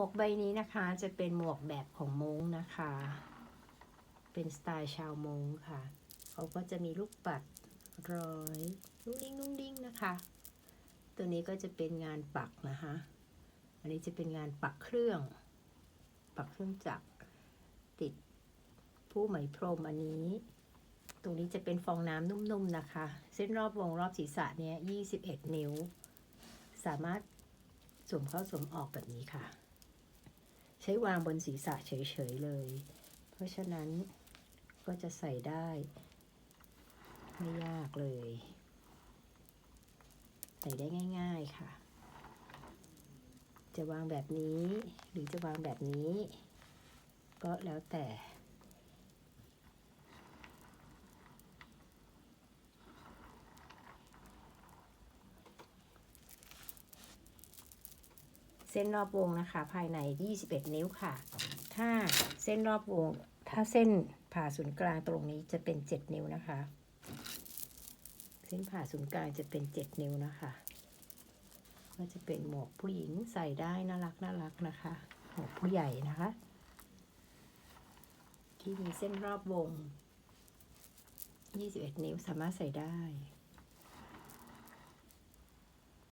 วกใบนี้นะคะจะเป็นหมวกแบบของมงนะคะ เป็นสไตล์ชาวมงค่ะ เขาก็จะมีลูกปัดร้อยนุ่งดิ้งนุ่งดิ้งนะคะ ตัวนี้ก็จะเป็นงานปักนะคะ อันนี้จะเป็นงานปักเครื่อง ปักเครื่องจักรติดผู้ไหมพรมอันนี้ ตรงนี้จะเป็นฟองน้ำนุ่มๆนะคะ เส้นรอบวงรอบศีรษะเนี้ย21 นิ้ว สามารถสวมเข้าสวมออกแบบนี้ค่ะ ช้วางบนศีรษะเฉยๆเลย เพราะฉะนั้นก็จะใส่ได้ ไม่ยากเลย ใส่ได้ง่ายๆค่ะ จะวางแบบนี้หรือจะวางแบบนี้ ก็แล้วแต่ เส้นรอบวงนะคะ ภายใน 21 นิ้วค่ะ ถ้าเส้นรอบวง ถ้าเส้นผ่าศูนย์กลางตรงนี้จะเป็น 7 นิ้วนะคะ เส้นผ่าศูนย์กลางจะเป็น 7 นิ้วนะคะก็จะเป็นหมวกผู้หญิงใส่ได้น่ารักน่ารักนะคะ หมวกผู้ใหญ่นะคะ ที่มีเส้นรอบวง 21 นิ้วสามารถใส่ได้